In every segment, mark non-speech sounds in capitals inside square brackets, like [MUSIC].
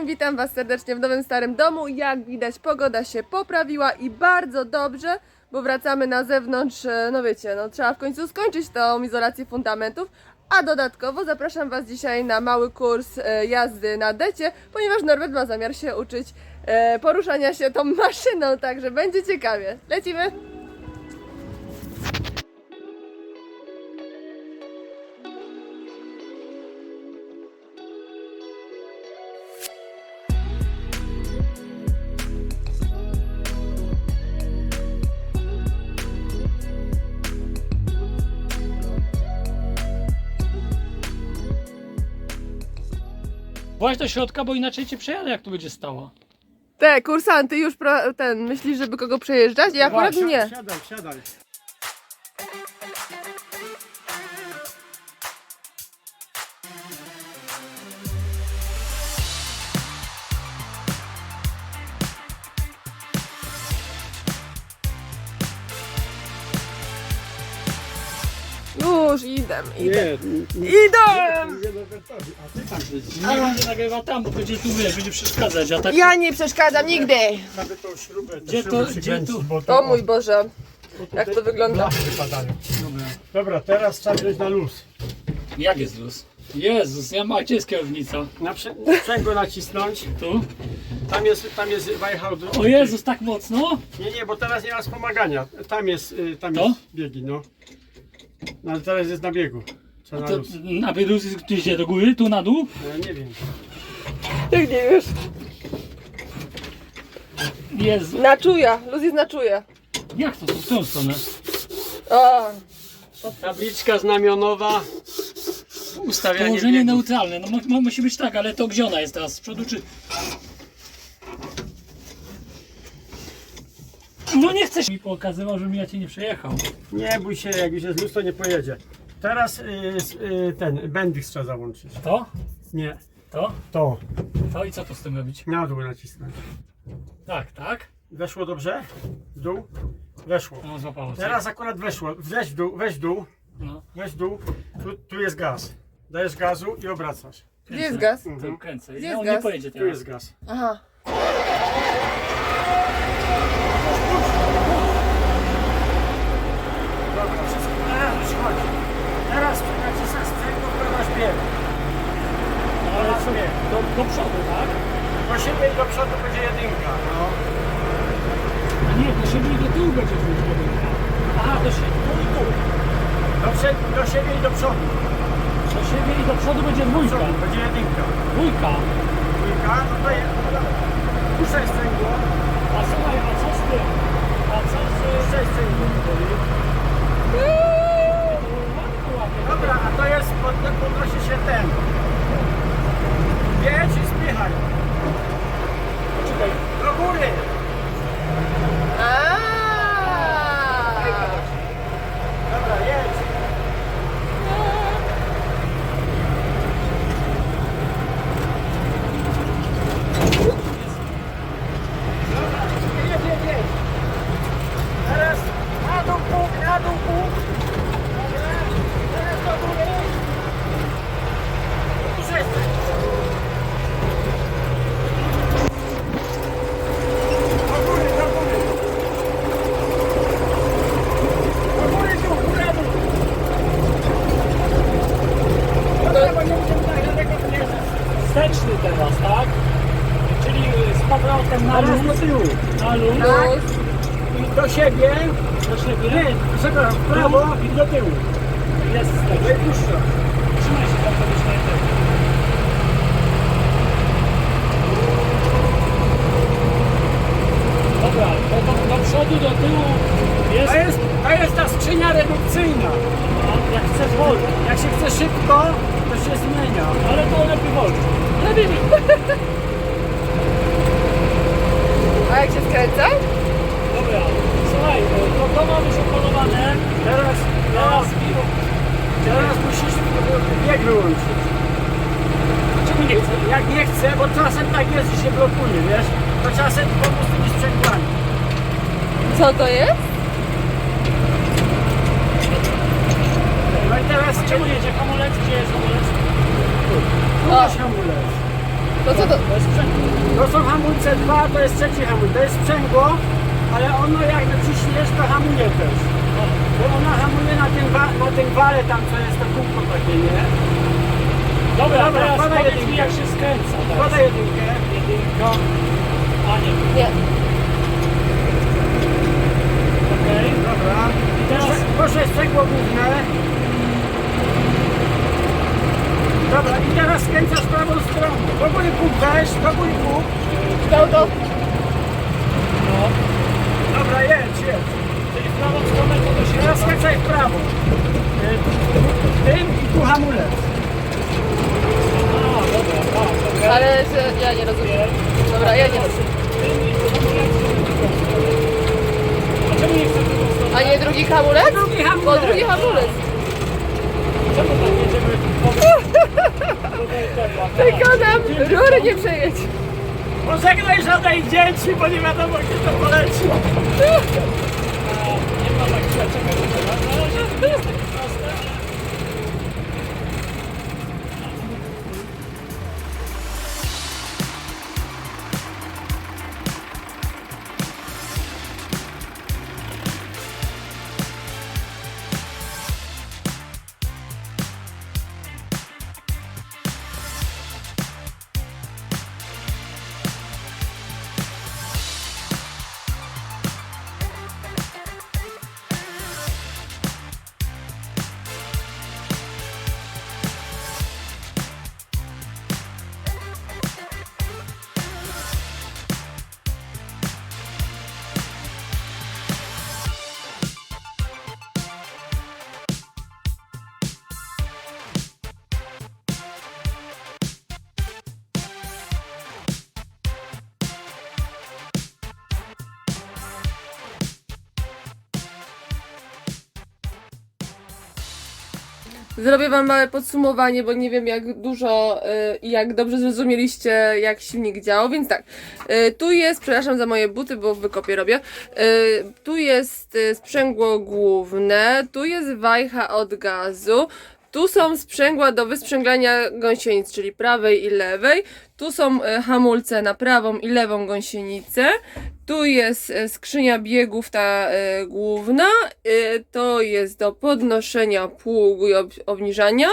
wszystkim, witam Was serdecznie w nowym starym domu. Jak widać, pogoda się poprawiła i bardzo dobrze, bo wracamy na zewnątrz. e, No wiecie, no trzeba w końcu skończyć tą izolację fundamentów. A dodatkowo zapraszam Was dzisiaj na mały kurs e, jazdy na decie, ponieważ Norbert ma zamiar się uczyć e, poruszania się tą maszyną, także będzie ciekawie. Lecimy! Właź do środka, bo inaczej cię przejadę, jak tu będzie stała. Te kursanty już pro, ten myślisz, żeby kogo przejeżdżać? Ja akurat nie. Siadaj, siadaj. Już idę, idę. Nie, Idę! nie Norbertowi, a ty tam siedź. Nie będzie nagrywał tam, bo będzie tu, wiesz, będzie przeszkadzać, a tak... Ja nie przeszkadzam nigdy. Tą śrubę, Gdzie to- gdzie tu? O mój Boże, jak to wygląda. Wypadają. Dobra. Teraz trzeba wziąć na luz. Jak jest luz? Jezus, ja ma, gdzie jest kierownica? Na prze- sprzęgło nacisnąć. Tu? Tam jest, tam jest wajchał. O Jezus, tak mocno? Nie, nie, bo teraz nie ma wspomagania. Tam jest, y, tam To? jest biegi, no. No ale teraz jest na biegu. Trzeba na To luz. na idzie do góry, tu na dół? Ja nie wiem. Jak nie wiesz? Jezu. Na czuja, luz jest na czuja. Jak to, w tą stronę? O, Tabliczka znamionowa. Ustawianie Położenie biegów. neutralne, no mu- mu- musi być tak, ale to gdzie ona jest teraz? Z przodu czy... No nie chcesz mi pokazywał, żebym ja cię nie przejechał. Nie bój się, jak już jest luz, to nie pojedzie. Teraz y, y, ten, bendix trzeba załączyć. To? Nie, To? to. To i co tu z tym robić? Na dół nacisnąć. Tak, tak? Weszło dobrze? W dół? Weszło. No złapało się. Teraz akurat weszło. Weź w dół, weź w dół, No, weź w dół. Tu, tu jest gaz. Dajesz gazu i obracasz. gdzie jest gaz? Tu kręcę. Gdzie Nie, jest on nie gaz? pojedzie Tu teraz. jest gaz. Aha. Dobra, wszystko teraz już chodzi. Naciskasz sprzęgło, wprowadź bieg. Do, przodu, tak? Do siebie i do przodu będzie jedynka. No. A nie, do siebie i do tyłu będzie dwójka. Aha, do siebie, i. Do, przodu. Do siebie i do przodu będzie dwójka. Będzie jedynka. Dwójka. Dwójka, no to jest. Puszczaj sprzęgło. A słuchaj, a co z tym? A co z... Puszczaj sprzęgło. Dobra, a to jest, pod, podnosi się ten. Jedź i spychaj. Czekaj. Do góry. A. Dobra, jedź. Dobra, jedź, jedź, jedź. Teraz na dół pół, na dół pół. Dobra, teraz do góry. I przestań. Do góry, do góry. Do góry, dół, góra, dół. Dobra, bo nie musimy tak daleko podjeżdżać. Wsteczny teraz, tak? Czyli z powrotem na Teraz do luz. tyłu. Na luz. Luz. I do siebie. Do siebie. Nie, przepraszam, w prawo i do tyłu. Jest No i wsteczny. puszcza. Trzymaj się tam, żebyś nie... Dobra, do, do, do przodu, do tyłu jest... To jest, to jest ta skrzynia redukcyjna. No, jak chcesz wolno. Jak się chce szybko, to się zmienia. Ale to lepiej wolno. Lepiej mi. A jak się skręca? Dobra, słuchaj, to, to ma być opanowane. Teraz, Teraz teraz musisz bieg wyłączyć. Czemu nie chcę? Jak nie chce, bo czasem tak jest, że się blokuje, wiesz? To czasem po prostu nie sprzęgłami. Co to jest? No i teraz Czemu jedzie hamulec? Gdzie jest hamulec? tu masz hamulec. To co to? To jest. To są hamulce dwa, to jest trzeci hamulec. To jest sprzęgło, ale ono jak naciśniesz, to hamuje też. Bo ona hamuje na tym, wa- na tym wale tam, co jest to kółko takie, nie? Dobra, Dobra, teraz podaj powiedz mi jedynkę. jak się skręca. teraz. Podaj jedynkę. Jedynka. A nie, Nie. okej. Dobra. I teraz Proszę sprzęgło główne. Dobra, i teraz skręcasz prawą stroną. Do góry weź, do góry. To, to. no, Dobra, jedź, jedź. czyli w prawą stronę to to się Teraz skręcaj w prawo. Y, Tym i tu hamulec. A, dobra, tak, dobra. Ale że ja nie rozumiem. Dobra, ja nie rozumiem. A czemu nie? A drugi hamulec? Drugi Bo hamulec. drugi hamulec. Czemu tak jedziemy? Tylko nam rury nie przejedź. Pożegnaj żadnej dzieci, bo nie wiadomo gdzie to poleci. Nie ma tak Zrobię wam małe podsumowanie, bo nie wiem jak dużo y, i jak dobrze zrozumieliście, jak silnik działał, więc tak. y, tu jest, przepraszam za moje buty, bo w wykopie robię. y, tu jest y, sprzęgło główne, tu jest wajcha od gazu. Tu są sprzęgła do wysprzęglania gąsienic, czyli prawej i lewej. Tu są y, hamulce na prawą i lewą gąsienicę. Tu jest e, skrzynia biegów, ta e, główna. E, to jest do podnoszenia pługu i ob obniżania.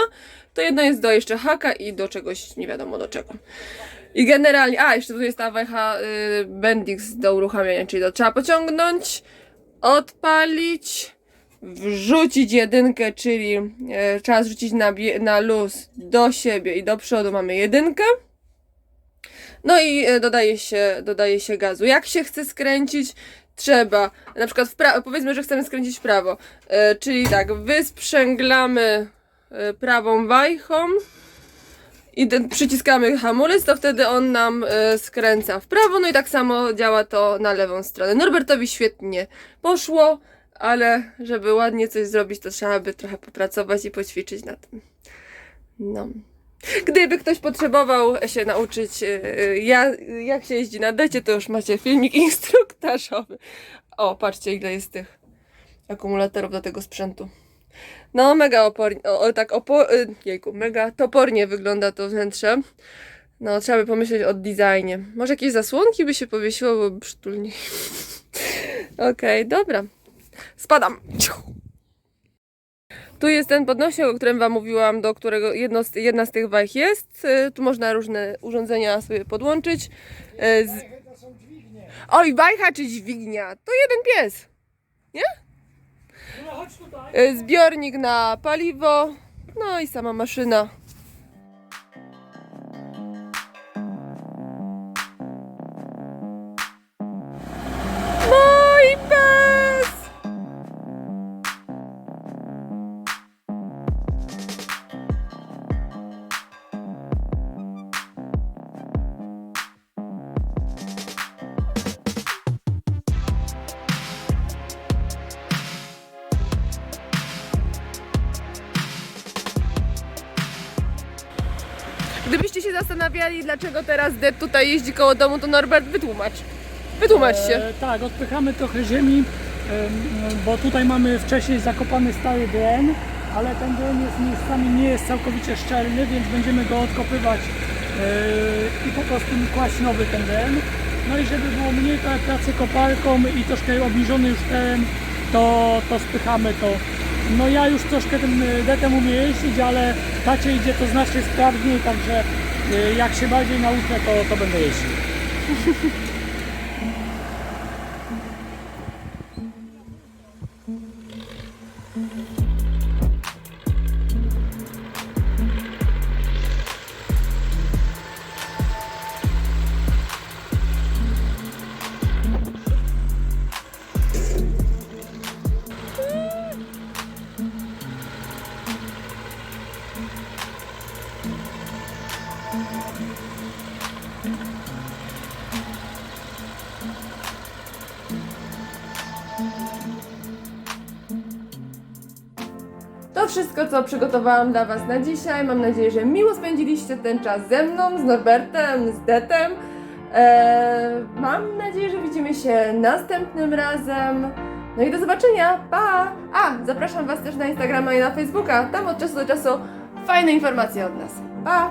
To jedno jest do jeszcze haka i do czegoś, nie wiadomo do czego. I generalnie, a jeszcze tu jest ta wajcha Bendix do uruchamiania, czyli to trzeba pociągnąć, odpalić, wrzucić jedynkę, czyli e, trzeba zrzucić na, na luz do siebie i do przodu mamy jedynkę. No i e, dodaje się, dodaje się gazu. Jak się chce skręcić, trzeba na przykład w prawo, powiedzmy, że chcemy skręcić w prawo, e, czyli tak, wysprzęglamy e, prawą wajchą i przyciskamy hamulec, to wtedy on nam skręca w prawo, no i tak samo działa to na lewą stronę. Norbertowi świetnie poszło, ale żeby ładnie coś zrobić, to trzeba by trochę popracować i poćwiczyć na tym. No. Gdyby ktoś potrzebował się nauczyć, yy, ja, jak się jeździ na decie, to już macie filmik instruktażowy. O, patrzcie, ile jest tych akumulatorów do tego sprzętu. No, mega opornie, o, tak opo, y, jejku, mega topornie wygląda to wnętrze. No, trzeba by pomyśleć o designie. Może jakieś zasłonki by się powiesiło, byłoby przytulniej. [LAUGHS] Okej, dobra. Spadam. Tu jest ten podnośnik, o którym Wam mówiłam, do którego jedno z, jedna z tych wajch jest. Y, Tu można różne urządzenia sobie podłączyć. Y, Z... Oj, wajcha czy dźwignia? To jeden pies. No chodź tutaj. Y, Zbiornik na paliwo. No i sama maszyna. Zastanawiali, dlaczego teraz Det tutaj jeździ koło domu, to Norbert wytłumacz. Wytłumacz się. E, tak, odpychamy trochę ziemi, em, bo tutaj mamy wcześniej zakopany stały dren, ale ten dren jest miejscami nie jest całkowicie szczelny, więc będziemy go odkopywać i po prostu kłaść nowy ten den. No i żeby było mniej pra- pracy koparką i troszkę obniżony już teren, to, to spychamy to. No ja już troszkę tym y, detem umiem jeździć, ale tacie idzie to znacznie sprawniej, także jak się bardziej nauczę, to, to będę jeździł. [LAUGHS] wszystko, co przygotowałam dla Was na dzisiaj. Mam nadzieję, że miło spędziliście ten czas ze mną, z Norbertem, z Detem. Eee, mam nadzieję, że widzimy się następnym razem. No i do zobaczenia. Pa! A, zapraszam Was też na Instagrama i na Facebooka. Tam od czasu do czasu fajne informacje od nas. Pa!